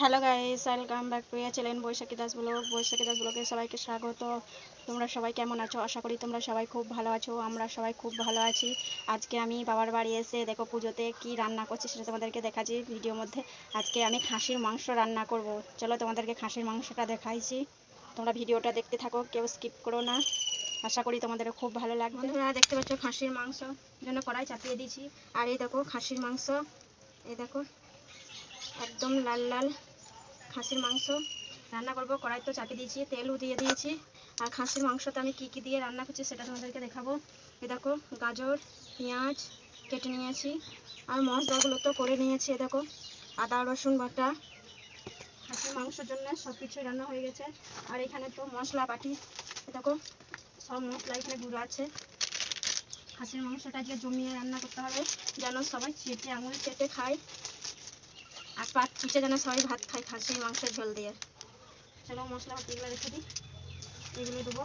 Hello guys welcome back to channel Baishakhi Das vlog Baishakhi Das ব্লগে সবাইকে স্বাগত। তোমরা সবাই কেমন আছো? আশা করি তোমরা সবাই খুব ভালো আছো, আমরা সবাই খুব ভালো আছি। আজকে আমি বাবার বাড়ি এসে দেখো পুজোতে কি রান্না করছি সেটা তোমাদেরকে দেখাচ্ছি ভিডিওর মধ্যে। আজকে আমি খাসির মাংস রান্না করব। চলো তোমাদেরকে খাসির মাংসটা দেখাইছি। তোমরা ভিডিওটা দেখতে থাকো, কেউ স্কিপ করো না। আশা করি তোমাদের খুব ভালো লাগবে। বন্ধুরা, দেখতে পাচ্ছ খাসির মাংস। জন্য কড়াই চাপিয়ে দিয়েছি। আর এই দেখো খাসির মাংস। এই দেখো। একদম লাল লাল খাসির মাংস রান্না করব। কড়াই তো চাপিয়ে দিয়েছি তেলও দিয়ে দিয়েছি। আর খাসির মাংসটা আমি কি কি দিয়ে রান্না করছি সেটা তোমাদেরকে দেখাবো। এ দেখো, গাজর, পেঁয়াজ কেটে নিয়েছি। আর মশলাগুলো তো করে নিয়েছি, এ দেখো, আদা, রসুন বাটা। খাসির মাংসের জন্য সব কিছু রান্না হয়ে গেছে। আর এখানে তো মশলা বাটি, এ দেখো, সব মশলা এখানে গুঁড়ো আছে। খাসির মাংসটা আজকে জমিয়ে রান্না করতে হবে, যেন সবাই চেটে, আঙুল চেটে খায়। আর পাট চিটে যেন সবাই ভাত খায় খাসির মাংসের ঝোল দিয়ে। চলো মশলা এগুলো রেখে দিই। এগুলো দেবো।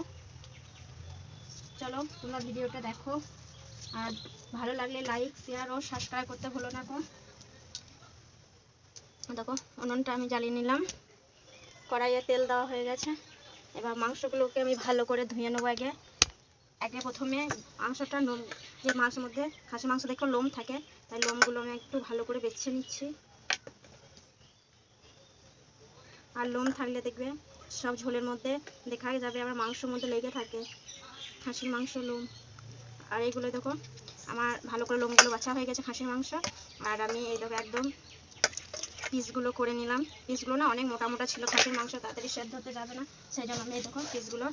চলো, তোমরা ভিডিওটা দেখো। আর ভালো লাগলে লাইক শেয়ার ও সাবস্ক্রাইব করতে ভুলো না গো। দেখো, উনুনটা আমি জ্বালিয়ে নিলাম। কড়াইয়ে তেল দেওয়া হয়ে গেছে। এবার মাংসগুলোকে আমি ভালো করে ধুয়ে নেব আগে। আগে প্রথমে মাংসটা লোম যে মাংসের মধ্যে খাসি মাংস দেখো লোম থাকে, তাই লোমগুলো আমি একটু ভালো করে বেছে নিচ্ছি। আর লোম থাকলে দেখবে সব ঝোলের মধ্যে দেখা যাবে আবার মাংসের মধ্যে লেগে থাকে। খাসির মাংস লোম। আর এইগুলো দেখো আমার ভালো করে লোমগুলো বাছা হয়ে গেছে খাসির মাংস। আর আমি এই দেখো একদম পিসগুলো করে নিলাম। পিসগুলো না অনেক মোটা মোটা ছিল খাসির মাংস তাড়াতাড়ি সেদ্ধ হতে যাবে না। সেই জন্য আমি এই দেখো পিসগুলো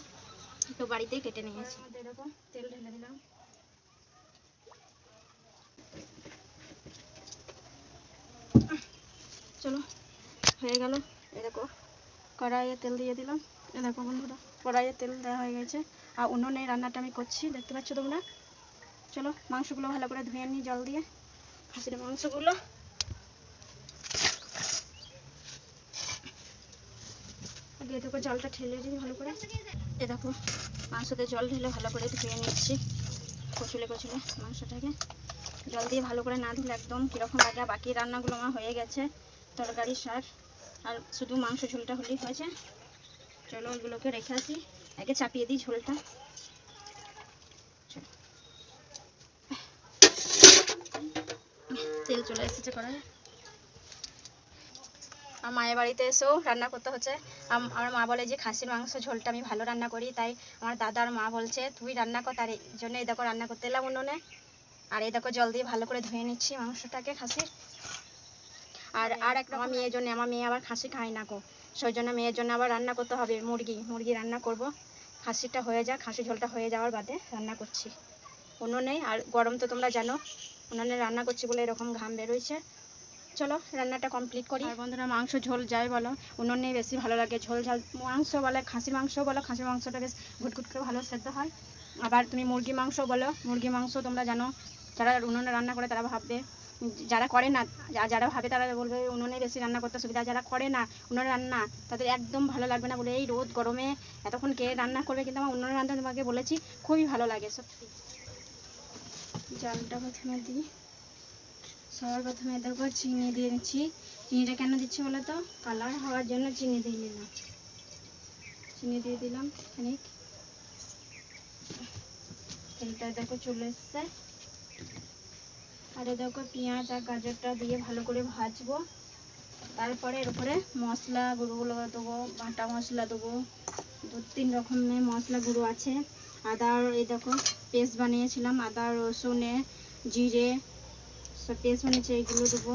একটু বাড়িতেই কেটে নিয়েছি। দেখো তেল ঢেলে দিলাম। চলো হয়ে গেল। দেখো কড়াইয়ে তেল দিয়ে দিলাম। এই দেখো বন্ধুরা, কড়াইয়ে তেল দেওয়া হয়ে গেছে। আর উনুনে রান্নাটা আমি করছি, দেখতে পাচ্ছ তোমরা? চলো মাংসগুলো ভালো করে ধুয়ে নিই জল দিয়ে। খাসির মাংসগুলো। আগে দেখো জলটা ঠেলে দিই ভালো করে। এ দেখো মাংসতে জল ঢেলে ভালো করে ধুয়ে নিচ্ছি কচুলে কচুলে মাংসটাকে। জল দিয়ে ভালো করে না ধুলে একদম কীরকম লাগে। বাকি রান্নাগুলো আমার হয়ে গেছে। তরকারি, শাক আর শুধু মাংস ঝোলটা হলেই হয়েছে চলো ওইগুলোকে রেখে আসি। আগে চাপিয়ে দিই ঝোলটা। তেল চলে এসেছে কড়াই মায়ের বাড়িতে এসেও রান্না করতে হচ্ছে। আমার মা বলে যে, খাসির মাংস ঝোলটা আমি ভালো রান্না করি, তাই আমার দাদা আর মা বলছে, তুই রান্না কর, তার জন্য এই দেখো রান্না করতে এলাম উনুনে। আর এই দেখো জল দিয়ে ভালো করে ধুয়ে নিচ্ছি মাংসটাকে খাসির। আর আর একটা আমার মেয়ের জন্য আমার মেয়ে আবার খাসি খায় না গো। সেই জন্য মেয়ের জন্য আবার রান্না করতে হবে। মুরগি মুরগি রান্না করব। খাসিটা হয়ে যাক খাসি ঝোলটা হয়ে যাওয়ার বাদে রান্না করছি। উনুনে আর গরম তো তোমরা জানো উনুনে রান্না করছি বলে এরকম ঘাম বেরোইছে। চলো রান্নাটা কমপ্লিট করি। আর বন্ধুরা মাংস ঝোল যাই বলো। উনুনে বেশি ভালো লাগে ঝোল ঝাল। মাংস বলে খাসি মাংস বলো খাসি মাংসটা বেশ ঘুটঘুট করে ভালো সেদ্ধ হয়। আবার তুমি মুরগি মাংস বলো। মুরগি মাংস তোমরা জানো যারা উনুনে রান্না করে তারা ভাববে যারা করে না যারা ভাবে তারা বলবে উনুনে বেশি রান্না করতে সুবিধা, যারা করে না উনুনে রান্না তাদের একদম ভালো লাগবে না বলে এই রোদ গরমে এতক্ষণ কে রান্না করবে কিন্তু আমার উনুনে রান্না তোমাকে বলেছি, খুবই ভালো লাগে সত্যি। জালটা প্রথমে দিই, সবার প্রথমে দেখো চিনি দিয়ে দিচ্ছি। চিনিটা কেন দিচ্ছি বলো তো? কালার হওয়ার জন্য চিনি দিয়ে নিলাম চিনি দিয়ে দিলাম খানিক। তেলটা দেখো চলে এসছে। আর দেখো পেঁয়াজ আর গাজরটা দিয়ে ভালো করে ভাজবো। তারপরে এর উপরে মশলা গুঁড়োগুলো দেবো, বাটা মশলা দেবো। দু তিন রকমের মশলা গুঁড়ো আছে। আদা এই দেখো পেস্ট বানিয়েছিলাম, আদা, রসুনে, জিরে, সব পেস্ট বানিয়েছি এইগুলো দেবো।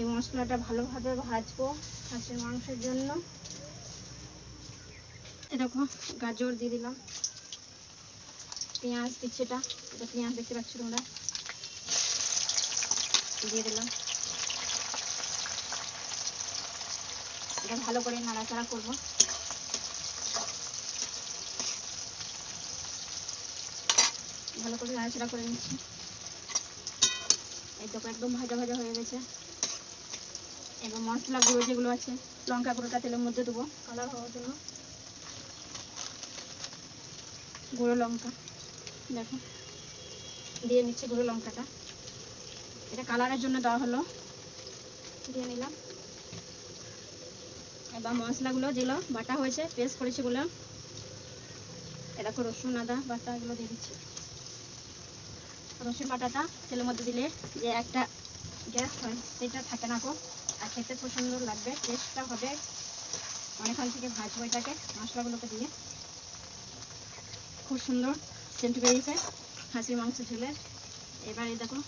এই মশলাটা ভালোভাবে ভাজবো খাসির মাংসের জন্য। এরকম গাজর দিয়ে দিলাম। পেঁয়াজ কিছুটা এটা পেঁয়াজ দেখতে পাচ্ছি তোমরা? দিয়ে দিলাম। এটা ভালো করে নাড়াচাড়া করব। ভালো করে নাড়াচাড়া করে নিচ্ছি। এই দেখো একদম ভাজা ভাজা হয়ে গেছে। এবার মশলা গুঁড়ো যেগুলো আছে, লঙ্কা গুঁড়োটা তেলের মধ্যে দেবো কালার হওয়ার জন্য। গুঁড়ো লঙ্কা, দেখো। দিয়ে নিচ্ছি গুঁড়ো লঙ্কাটা। এটা কালারের জন্য দেওয়া হলো। দিয়ে নিলাম। এবার মশলাগুলো যেগুলো বাটা হয়েছে পেস্ট করেছি এ দেখো রসুন, আদা, বাটা এগুলো দিয়ে দিচ্ছি। রসুন বাটাটা তেলের মধ্যে দিলে যে একটা গ্যাস হয়, সেটা থাকে না কো আর খেতে খুব সুন্দর লাগবে টেস্টটা হবে অনেকক্ষণ থেকে ভাজবো এটাকে, মশলাগুলোকে দিয়ে। খুব সুন্দর সেন্ট বেরিয়েছে, খাসির মাংস ঝোলের এবার দেখো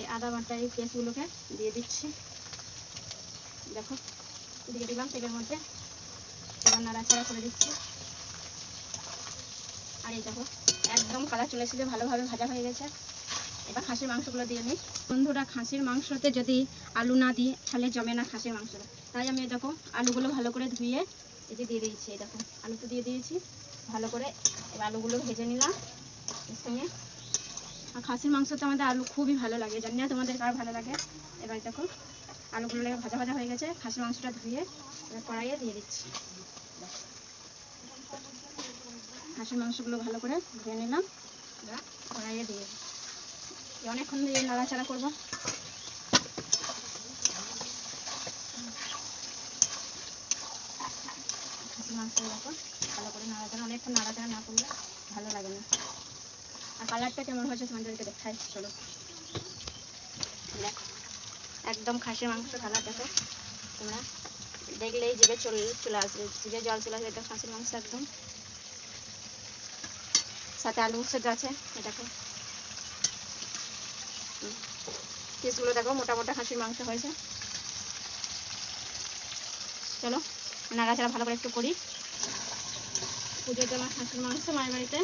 এই আদা বাটা এই পেঁয়াজগুলোকে দিয়ে দিচ্ছি। দেখো, দিয়ে দিলাম তেলের মধ্যে। এবার নাড়াচাড়া করে দিচ্ছি। আর এই দেখো, একদম কালার চলে এসেছে, ভালোভাবে ভাজা হয়ে গেছে। এবার খাসির মাংসগুলো দিয়ে নিই বন্ধুরা, খাসির মাংসতে যদি আলু না দিই, তাহলে জমে না খাসির মাংসটা তাই আমি দেখো, আলুগুলো ভালো করে ধুয়ে এই যে দিয়ে দিয়েছি দেখো আলু তো দিয়ে দিয়েছি। ভালো করে এবার আলুগুলো ভেজে নিলাম। এর সঙ্গে আর খাসির মাংসতে আমাদের আলু খুবই ভালো লাগে। জানি না তোমাদের কার ভালো লাগে? এবার দেখো, আলুগুলো লেগে ভাজা ভাজা হয়ে গেছে। খাসির মাংসটা ধুয়ে এবার কড়াইয়ে দিয়ে দিচ্ছি। খাসির মাংসগুলো ভালো করে ধুয়ে নিলাম। এবার কড়াইয়ে দিয়ে অনেকক্ষণ দিয়ে নাড়াচাড়া করব। মাংস ভালো করে নাড়াচাড়া, অনেকক্ষণ নাড়াচাড়া না করলে ভালো লাগে না। আর কালারটা কেমন হয়েছে তোমাদেরকে দেখাই, চলো। দেখো, একদম খাসির মাংস কালার, দেখো। তোমরা দেখলেই জিভে চলে চলে আসবে। জিভে জল চলে আসবে এটা খাসির মাংস একদম। সাথে আলু সেদ্ধ আছে দেখো। পিসগুলো দেখো, মোটা মোটা খাসির মাংস হয়েছে। চলো, নাড়াচাড়া ভালো করে একটু করি। পুজোতে আমার খাসির মাংস মায়ের বাড়িতে।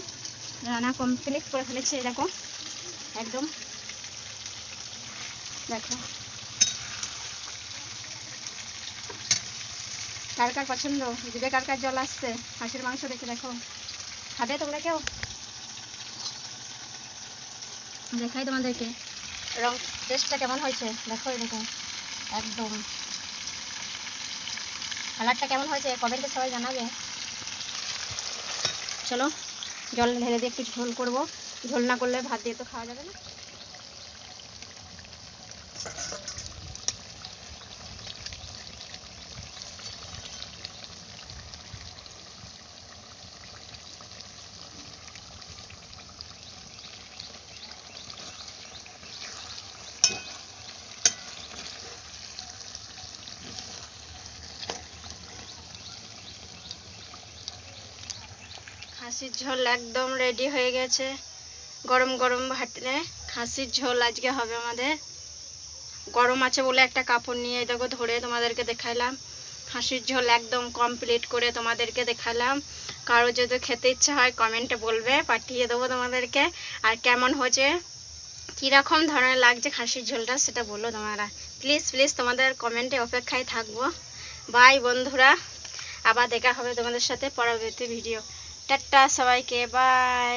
রান্না কমপ্লিট করে ফেলেছি, দেখো। একদম। দেখো। কার কার পছন্দ? জিভে কার কার জল আসছে? খাসির মাংস দেখে দেখো। খাবে তোমরা কেউ? দেখাই তোমাদেরকে। রং টেস্টটা কেমন হয়েছে? দেখো দেখো একদম। কালারটা কেমন হয়েছে? কমেন্টে সবাই জানাবে। চলো। জল ঢেলে দিয়ে একটু ঝোল করব। ঝোল না করলে ভাত দিয়ে তো খাওয়া যাবে না। খাসির ঝোল একদম রেডি হয়ে গেছে। গরম গরম ভাতলে খাসির ঝোল আজকে হবে আমাদের। গরম আছে বলে একটা কাপড় নিয়ে দেখো ধরে তোমাদেরকে দেখাইলাম খাসির ঝোল একদম কমপ্লিট করে তোমাদেরকে দেখালাম। কারও যদি খেতে ইচ্ছা হয় কমেন্টে বলবে, পাঠিয়ে দেবো তোমাদেরকে। আর কেমন হয়েছে? কীরকম ধরনের লাগছে খাসির ঝোলটা সেটা বলো তোমরা। প্লিজ প্লিজ তোমাদের কমেন্টে অপেক্ষায় থাকব। বাই বন্ধুরা। আবার দেখা হবে তোমাদের সাথে পরবর্তী ভিডিও টাটা সবাইকে বাই